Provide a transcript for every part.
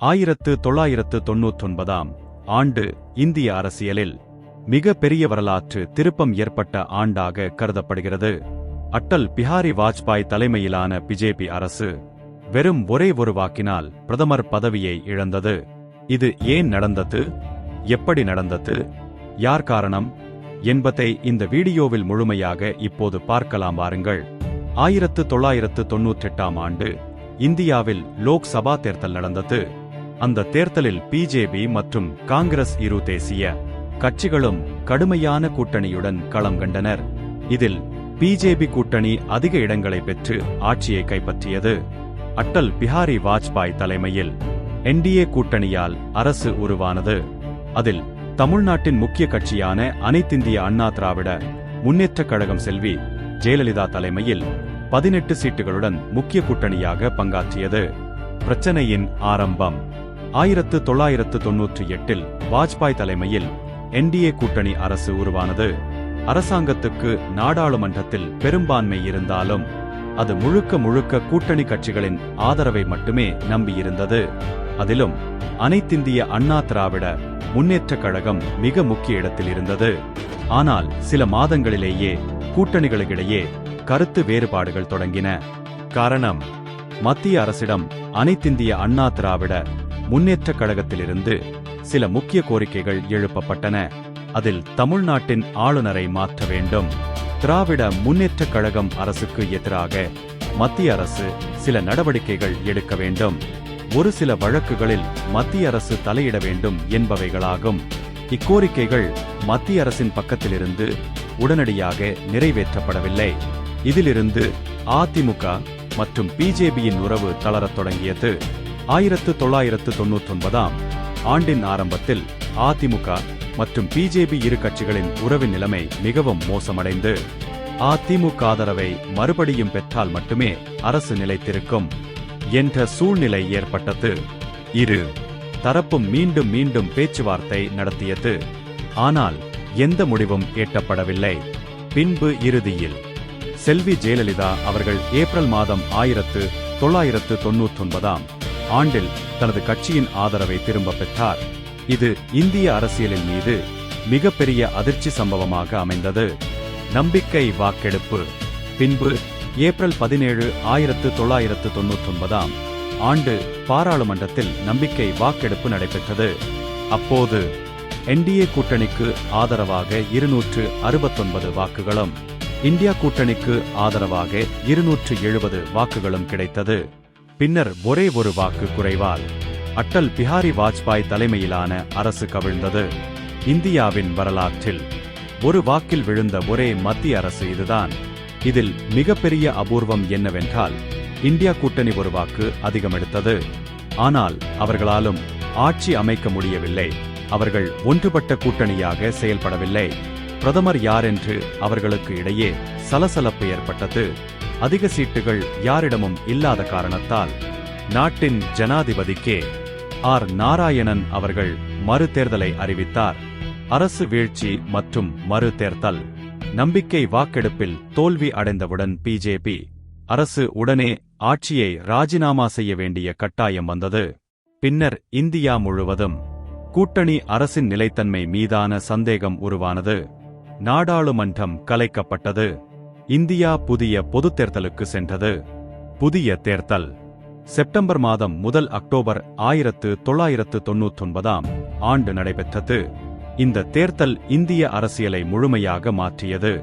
ஆயிரத்து தொள்ளாயிரத்து தொன்னூற்றொன்பதாம் ஆண்டு இந்திய அரசியலில் மிக பெரிய வரலாற்று திருப்பம் ஏற்பட்ட ஆண்டாக கருதப்படுகிறது. அட்டல் பிஹாரி வாஜ்பாய் தலைமையிலான பிஜேபி அரசு வெறும் ஒரே ஒரு வாக்கினால் பிரதமர் பதவியை இழந்தது. இது ஏன் நடந்தது? எப்படி நடந்தது? யார் காரணம்? என்பதை இந்த வீடியோவில் முழுமையாக இப்போது பார்க்கலாம் வாருங்கள். ஆயிரத்து தொள்ளாயிரத்து தொன்னூற்றெட்டாம் ஆண்டு இந்தியாவில் லோக்சபா தேர்தல் நடந்தது. அந்த தேர்தலில் பிஜேபி மற்றும் காங்கிரஸ் இரு தேசிய கட்சிகளும் கடுமையான கூட்டணியுடன் களம் கண்டனர். இதில் பிஜேபி கூட்டணி அதிக இடங்களை பெற்று ஆட்சியை கைப்பற்றியது. அட்டல் பிஹாரி வாஜ்பாய் தலைமையில் என்டிஏ கூட்டணியால் அரசு உருவானது. அதில் தமிழ்நாட்டின் முக்கிய கட்சியான அனைத்திந்திய அண்ணா திராவிட முன்னேற்றக் கழகம் செல்வி ஜெயலலிதா தலைமையில் பதினெட்டு சீட்டுகளுடன் முக்கிய கூட்டணியாக பங்காற்றியது. பிரச்சனையின் ஆரம்பம். ஆயிரத்து தொள்ளாயிரத்து தொன்னூற்றி எட்டில் வாஜ்பாய் தலைமையில் என்டிஏ கூட்டணி அரசு உருவானது. அரசாங்கத்துக்கு நாடாளுமன்றத்தில் பெரும்பான்மை இருந்தாலும் அது முழுக்க முழுக்க கூட்டணி கட்சிகளின் ஆதரவை மட்டுமே நம்பியிருந்தது. அதிலும் அனைத்திந்திய அண்ணா திராவிட முன்னேற்றக் கழகம் மிக முக்கிய இடத்தில் இருந்தது. ஆனால் சில மாதங்களிலேயே கூட்டணிகளுக்கிடையே கருத்து வேறுபாடுகள் தொடங்கின. காரணம் மத்திய அரசிடம் அனைத்திந்திய அண்ணா திராவிட முன்னேற்ற கழகத்திலிருந்து சில முக்கிய கோரிக்கைகள் எழுப்பப்பட்டன. அதில் தமிழ்நாட்டின் ஆளுநரை மாற்ற வேண்டும். திராவிட முன்னேற்ற கழகம் அரசுக்கு எதிராக மத்திய அரசு சில நடவடிக்கைகள் எடுக்க வேண்டும். ஒரு சில வழக்குகளில் மத்திய அரசு தலையிட வேண்டும் என்பவைகளாகும். இக்கோரிக்கைகள் மத்திய அரசின் பக்கத்திலிருந்து உடனடியாக நிறைவேற்றப்படவில்லை. இதிலிருந்து அதிமுக மற்றும் பிஜேபியின் உறவு தளரத் தொடங்கியது. ஆயிரத்து தொள்ளாயிரத்து தொன்னூற்றொன்பதாம் ஆண்டின் ஆரம்பத்தில் அதிமுக மற்றும் பிஜேபி இரு கட்சிகளின் உறவின் நிலைமை மிகவும் மோசமடைந்து அதிமுக ஆதரவை மறுபடியும் பெற்றால் மட்டுமே அரசு நிலைத்திருக்கும் என்ற சூழ்நிலை ஏற்பட்டது. இரு தரப்பும் மீண்டும் மீண்டும் பேச்சுவார்த்தை நடத்தியது. ஆனால் எந்த முடிவும் எட்டப்படவில்லை. பின்பு இறுதியில் செல்வி ஜெயலலிதா அவர்கள் ஏப்ரல் மாதம் ஆயிரத்து தொள்ளாயிரத்து தொன்னூற்றொன்பதாம் ஆண்டில் தனது கட்சியின் ஆதரவை திரும்ப பெற்றார். இது இந்திய அரசியலின் மீது மிகப்பெரிய அதிர்ச்சி சம்பவமாக அமைந்தது. நம்பிக்கை வாக்கெடுப்பு பின்பு ஏப்ரல் பதினேழு ஆயிரத்து தொள்ளாயிரத்து தொன்னூற்றொன்பதாம் ஆண்டு பாராளுமன்றத்தில் நம்பிக்கை வாக்கெடுப்பு நடைபெற்றது. அப்போது என்டிஏ கூட்டணிக்கு ஆதரவாக இருநூற்று அறுபத்தொன்பது வாக்குகளும் இந்தியா கூட்டணிக்கு ஆதரவாக இருநூற்று எழுபது வாக்குகளும் கிடைத்தது. பின்னர் ஒரே ஒரு வாக்கு குறைவால் அட்டல் பிஹாரி வாஜ்பாய் தலைமையிலான அரசு கவிழ்ந்தது. இந்தியாவின் வரலாற்றில் ஒரு வாக்கில் விழுந்த ஒரே மத்திய அரசு இதுதான். இதில் மிகப்பெரிய அபூர்வம் என்னவென்றால் இந்தியா கூட்டணி ஒரு வாக்கு அதிகம் எடுத்தது ஆனால் அவர்களாலும் ஆட்சி அமைக்க முடியவில்லை. அவர்கள் ஒன்றுபட்ட கூட்டணியாக செயல்படவில்லை. பிரதமர் யார் என்று அவர்களுக்கு இடையே சலசலப்பு ஏற்பட்டது. அதிக சீட்டுகள் யாரிடமும் இல்லாத காரணத்தால் நாட்டின் ஜனாதிபதிக்கே ஆர். நாராயணன் அவர்கள் மறு தேர்தலை அறிவித்தார். அரசு வீழ்ச்சி மற்றும் மறு தேர்தல். நம்பிக்கை வாக்கெடுப்பில் தோல்வி அடைந்தவுடன் பிஜேபி அரசு உடனே ஆட்சியை ராஜினாமா செய்ய வேண்டிய கட்டாயம் வந்தது. பின்னர் இந்தியா முழுவதும் கூட்டணி அரசின் நிலைத்தன்மை மீதான சந்தேகம் உருவானது. நாடாளுமன்றம் கலைக்கப்பட்டது. இந்தியா புதிய பொதுத் தேர்தலுக்கு சென்றது. புதிய தேர்தல். செப்டம்பர் மாதம் முதல் அக்டோபர் ஆயிரத்து தொள்ளாயிரத்து தொன்னூற்றொன்பதாம் ஆண்டு நடைபெற்றது. இந்த தேர்தல் இந்திய அரசியலை முழுமையாக மாற்றியது.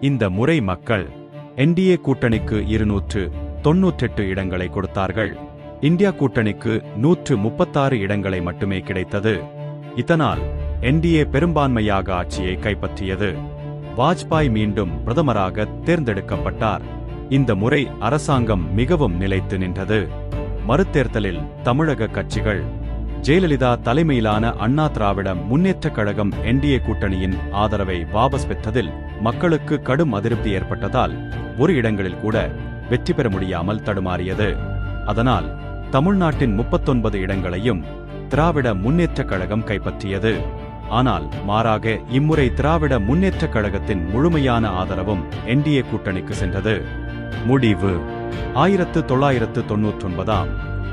இந்த முறை மக்கள் என்டிஏ கூட்டணிக்கு இருநூற்று தொன்னூற்றெட்டு இடங்களை கொடுத்தார்கள். இந்தியா கூட்டணிக்கு நூற்று முப்பத்தாறு இடங்களை மட்டுமே கிடைத்தது. இதனால் என்டிஏ பெரும்பான்மையாக ஆட்சியை கைப்பற்றியது. வாஜ்பாய் மீண்டும் பிரதமராக தேர்ந்தெடுக்கப்பட்டார். இந்த முறை அரசாங்கம் மிகவும் நிலைத்து நின்றது. மறுதேர்தலில் தமிழக கட்சிகள் ஜெயலலிதா தலைமையிலான அண்ணா திராவிட முன்னேற்றக் கழகம் என்டிஏ கூட்டணியின் ஆதரவை வாபஸ் பெற்றதில் மக்களுக்கு கடும் அதிருப்தி ஏற்பட்டதால் ஒரு இடங்களில் கூட வெற்றி பெற முடியாமல் தடுமாறியது. அதனால் தமிழ்நாட்டின் முப்பத்தொன்பது இடங்களையும் திராவிட முன்னேற்றக் கழகம் கைப்பற்றியது. ஆனால் மாறாக இம்முறை திராவிட முன்னேற்றக் கழகத்தின் முழுமையான ஆதரவும் என்டிஏ கூட்டணிக்கு சென்றது. முடிவு. ஆயிரத்து தொள்ளாயிரத்து தொன்னூற்றொன்பதாம்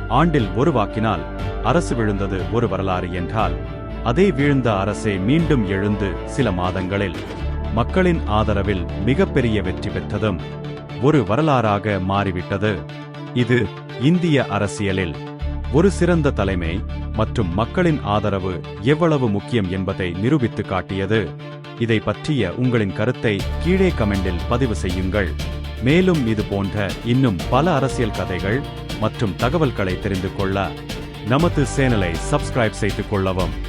ஆண்டில் ஒரு வாக்கினால் அரசு விழுந்தது ஒரு வரலாறு என்றால் அதே வீழ்ந்த அரசே மீண்டும் எழுந்து சில மாதங்களில் மக்களின் ஆதரவில் மிகப்பெரிய வெற்றி பெற்றதும் ஒரு வரலாறாக மாறிவிட்டது. இது இந்திய அரசியலில் ஒரு சிறந்த தலைமை மற்றும் மக்களின் ஆதரவு எவ்வளவு முக்கியம் என்பதை நிரூபித்து காட்டியது. இதை பற்றிய உங்களின் கருத்தை கீழே கமெண்டில் பதிவு செய்யுங்கள். மேலும் இது போன்ற இன்னும் பல அரசியல் கதைகள் மற்றும் தகவல்களை தெரிந்து கொள்ள நமது சேனலை சப்ஸ்கிரைப் செய்து கொள்ளவும்.